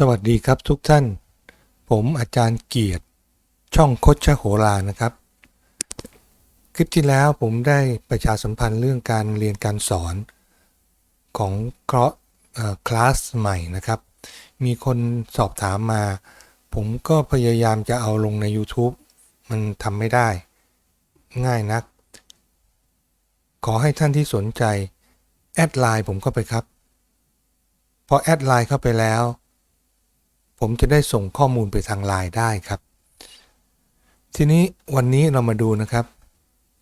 สวัสดีครับทุกท่าน ผมอาจารย์เกียรติ ช่องคดชะโหรานะครับ คลิปที่แล้วผมได้ประชาสัมพันธ์เรื่องการเรียนการสอนของเคราะห์คลาสใหม่นะครับ มีคนสอบถามมา ผมก็พยายามจะเอาลงใน YouTube มันทำไม่ได้ ง่ายนัก ขอให้ท่านที่สนใจ แอดไลน์ผมเข้าไปครับ พอแอดไลน์เข้าไปแล้ว ผมจะได้ส่งข้อมูลไปทางไลน์ได้ครับ ทีนี้วันนี้เรามาดูนะครับ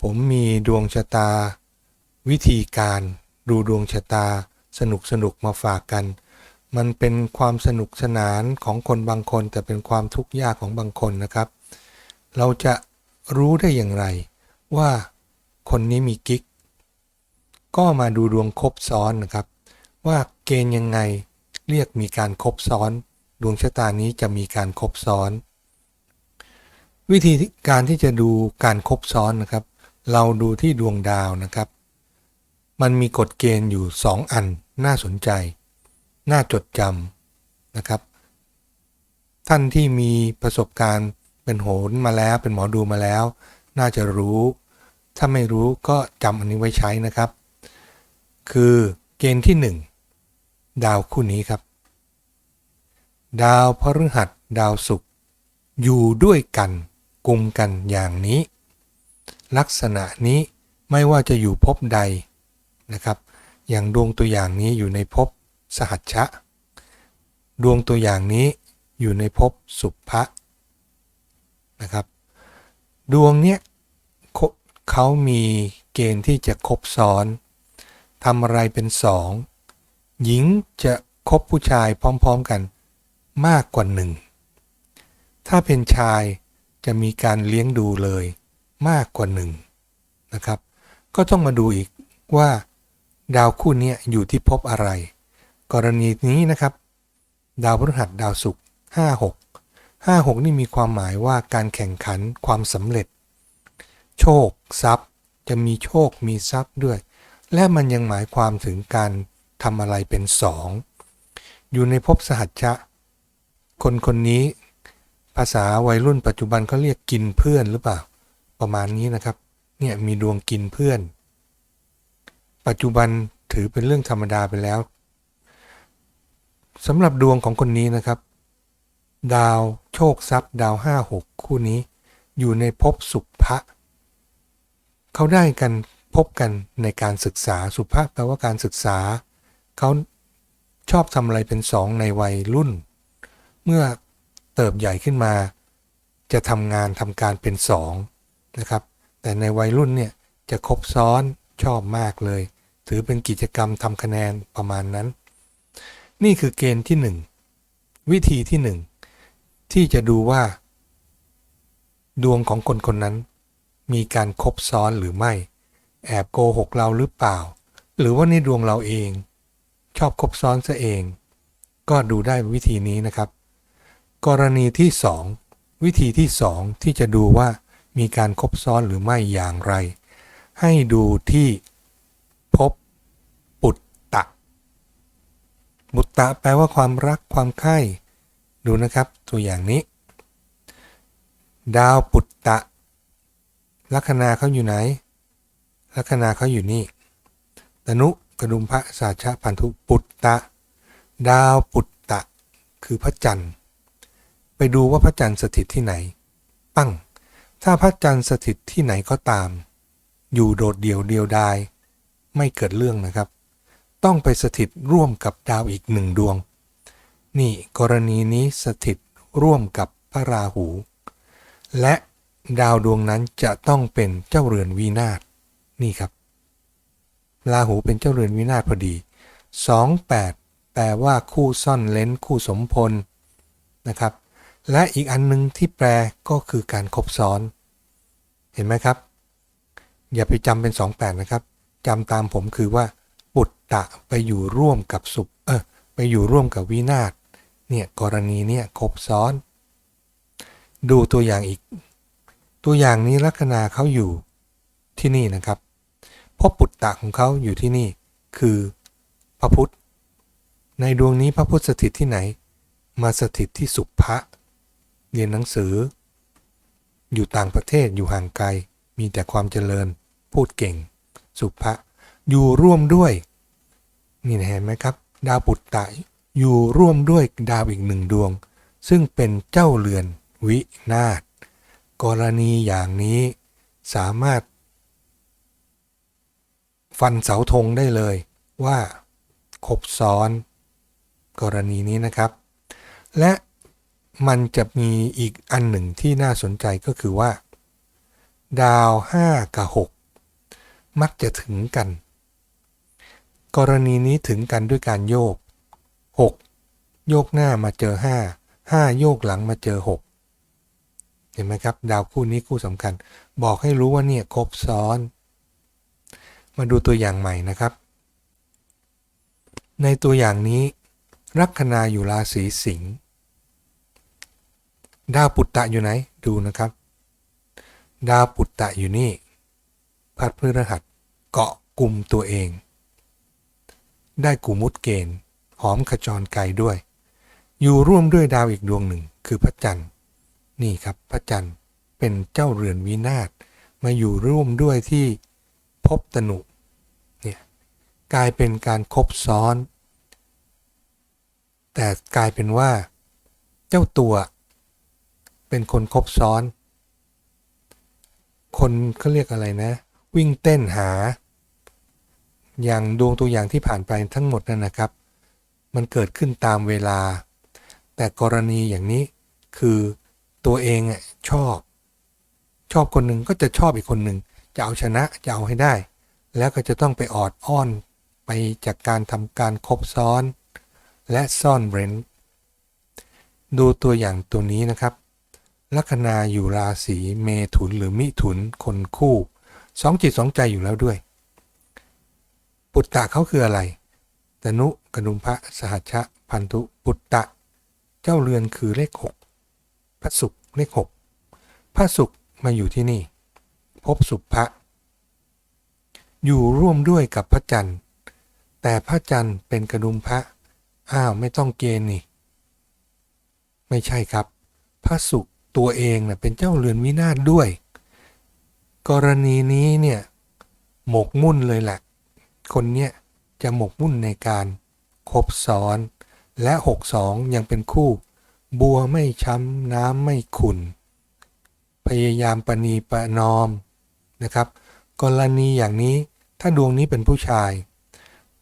ผมมีดวงชะตา วิธีการดูดวงชะตาสนุกสนุกมาฝากกัน มันเป็นความสนุกสนานของคนบางคน แต่เป็นความทุกข์ยากของบางคนนะครับ เราจะรู้ได้อย่างไร ว่าคนนี้มีกิ๊ก ก็มาดูดวงครบซ้อนนะครับ ว่าเกณฑ์ยังไงเรียกมีการครบซ้อน ดวงชะตานี้จะมีการครบซ้อน วิธีการที่จะดูการครบซ้อนนะครับ เราดูที่ดวงดาวนะครับ มันมีกฎเกณฑ์อยู่ 2 อันน่าสนใจ น่าจดจำนะครับ ท่านที่มีประสบการณ์เป็นโหนมาแล้วเป็นหมอดูมาแล้ว น่าจะรู้ ถ้าไม่รู้ก็จำอันนี้ไว้ใช้นะครับ คือเกณฑ์ที่ 1 ดาวคู่นี้ครับ ดาวพฤหัสดาวศุกร์อยู่ด้วยกันกลุ่มกันอย่างนี้ ลักษณะนี้ไม่ว่าจะอยู่ภพใดนะครับ อย่างดวงตัวอย่างนี้อยู่ในภพสหัชชะ ดวงตัวอย่างนี้อยู่ในภพสุภะนะครับ ดวงเนี้ยเขามีเกณฑ์ที่จะคบซ้อนทำอะไรเป็นสองหญิงจะคบผู้ชายพร้อม ๆกัน มากกว่าหนึ่ง ถ้าเป็นชายจะมีการเลี้ยงดูเลยมากกว่าหนึ่งนะครับ ก็ต้องมาดูอีกว่า ดาวคู่นี้อยู่ที่ภพอะไร กรณีนี้นะครับ ดาวพฤหัสดาวศุกร์ห้าหกห้าหกนี่มีความหมายว่าการแข่งขันความสำเร็จ โชคทรัพย์ จะมีโชคมีทรัพย์ด้วย และมันยังหมายความถึงการทำอะไรเป็นสองอยู่ในภพสหัชชะ คนคนนี้ภาษาวัยรุ่นปัจจุบันเขาเรียกกินเพื่อนหรือเปล่า ประมาณนี้นะครับ เนี่ยมีดวงกินเพื่อน ปัจจุบันถือเป็นเรื่องธรรมดาไปแล้วสำหรับดวงของคนนี้นะครับ ดาวโชคทรัพย์ ดาวห้าหกคู่นี้ อยู่ในภพสุภะเขาได้กันพบกันในการศึกษาสุภาพแปลว่าการศึกษา เขาชอบทำอะไรเป็นสองในวัยรุ่น เมื่อเติบใหญ่ขึ้นมา จะทำงานทำการเป็นสองนะครับ แต่ในวัยรุ่นเนี่ยจะครบซ้อนชอบมากเลย ถือเป็นกิจกรรมทำคะแนนประมาณนั้น นี่คือเกณฑ์ที่หนึ่งวิธีที่หนึ่งที่จะดูว่า ดวงของคนคนนั้น มีการครบซ้อนหรือไม่ แอบโกหกเราหรือเปล่า หรือว่านี่ดวงเราเอง ชอบคบซ้อนซะเอง ก็ดูได้วิธีนี้นะครับ กรณีที่ 2 วิธีที่ 2 ที่จะดูว่ามีการคบซ้อนหรือไม่อย่างไร ให้ดูที่พบปุตตะ บุตตะแปลว่าความรักความใคร่ดูนะครับตัวอย่างนี้ ดาวปุตตะ ลัคนาเขาอยู่ไหน ลัคนาเขาอยู่นี่ตนุกระดุมพระสาชะพันธุปุตตะ ดาวปุตตะ คือพระจันทร์ ไปดูว่าพระจันทร์สถิตที่ไหนปั้ง ถ้าพระจันทร์สถิตที่ไหนก็ตาม อยู่โดดเดี่ยวเดียวดาย ไม่เกิดเรื่องนะครับ ต้องไปสถิตร่วมกับดาวอีกหนึ่งดวง นี่กรณีนี้สถิตร่วมกับพระราหู และดาวดวงนั้นจะต้องเป็นเจ้าเรือนวีนาศนี่ครับ ราหูเป็นเจ้าเรือนวินาศพอดี 28 แปลว่าคู่ซ่อนเลนคู่สมพลนะครับ และอีกอันหนึ่งที่แปลก็คือการครบซ้อน เห็นไหมครับ อย่าไปจำเป็น 28 นะครับจำตามผมคือว่า ปุตตะไปอยู่ร่วมกับสุขเออไปอยู่ร่วมกับวินาศเนี่ยกรณีเนี่ยครบซ้อน ดูตัวอย่างอีก ตัวอย่างนี้ลัคนาเขาอยู่ที่นี่นะครับเพราะปุตตะของเขาอยู่ที่นี่ คือพระพุทธ ในดวงนี้พระพุทธสถิตที่ไหน มาสถิตที่สุภะ เรียนหนังสือ อยู่ต่างประเทศอยู่ห่างไกล มีแต่ความเจริญ พูดเก่ง สุภะอยู่ร่วมด้วย นี่เห็นไหมครับ ดาวปุตตะอยู่ร่วมด้วยดาวอีกหนึ่งดวง ซึ่งเป็นเจ้าเรือนวินาศกรณีอย่างนี้สามารถ ฟันเสาธงได้เลยว่าครบซ้อน กรณีนี้นะครับ และ มันจะมีอีกอันหนึ่งที่น่าสนใจก็คือว่า ดาว 5 กับ 6 มักจะถึงกัน กรณีนี้ถึงกันด้วยการโยก 6 โยกหน้ามาเจอ 5 5 โยกหลังมาเจอ 6 เห็นไหมครับ ดาวคู่นี้คู่สำคัญ บอกให้รู้ว่าเนี่ยครบซ้อน มาดูตัวอย่างใหม่นะครับ ในตัวอย่างนี้ ลัคนาอยู่ราศีสิงห์ ดาวปุตตะอยู่ไหน ดูนะครับ ดาวปุตตะอยู่นี่ พัดพฤหัสเกาะกลุ่มตัวเอง ได้กุมุตเกณฑ์หอมขจรไกลด้วย อยู่ร่วมด้วยดาวอีกดวงหนึ่งคือพระจันทร์นี่ครับพระจันทร์เป็นเจ้าเรือนวินาศมาอยู่ร่วมด้วยที่ภพตนุเนี่ยกลายเป็นการครบซ้อน แต่กลายเป็นว่า เจ้าตัว เป็นคนคบซ้อน คนเขาเรียกอะไรนะ วิ่งเต้นหา อย่างดวงตัวอย่างที่ผ่านไปทั้งหมดนั่นนะครับ มันเกิดขึ้นตามเวลา แต่กรณีอย่างนี้คือตัวเองชอบ ชอบคนหนึ่งก็จะชอบอีกคนหนึ่งจะเอาชนะจะเอาให้ได้ แล้วก็จะต้องไปออดอ้อนไปจากการทำการครบซ้อน และซ่อนเร้นดูตัวอย่างตัวนี้นะครับ ลัคนาอยู่ราศีเมถุนหรือมิถุนคนคู่สองจิตสองใจอยู่แล้วด้วย ปุตตะเขาคืออะไรตนุกนุมพระสหัชชะพันธุปุตตะ เจ้าเรือนคือเลขหกพระศุกร์เลขหกพระศุกร์มาอยู่ที่นี่ พบสุภะอยู่ร่วมด้วยกับพระจันทร์ แต่พระจันทร์เป็นกระดุมพระ อ้าว ไม่ต้องเกณฑ์นี่ ไม่ใช่ครับ พระศุกร์ ตัวเองนะ่ยเป็นเจ้าเรือนวินาศด้วย กรณีนี้เนี่ยหมกมุ่นเลยแหละ คนเนี้ยจะหมกมุ่นในการคบซ้อน และ62ยังเป็นคู่ บัวไม่ช้ำน้ำไม่ขุนพยายามประนีประนอมนะครับ กรณีอย่างนี้ถ้าดวงนี้เป็นผู้ชาย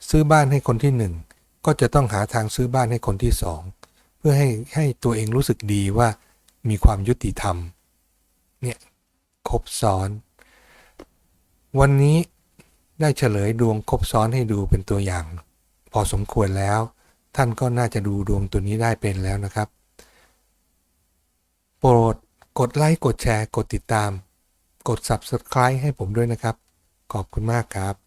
ซื้อบ้านให้คนที่หนึ่งก็จะต้องหาทางซื้อบ้านให้คนที่สองเพื่อให้ให้ตัวเองรู้สึกดีว่า มีความยุติธรรม เนี่ยครบซ้อน วันนี้ได้เฉลยดวงครบซ้อนให้ดูเป็นตัวอย่าง พอสมควรแล้ว ท่านก็น่าจะดูดวงตัวนี้ได้เป็นแล้วนะครับ โปรดกดไลค์กดแชร์ กดติดตาม กด Subscribe ให้ผมด้วยนะครับ ขอบคุณมากครับ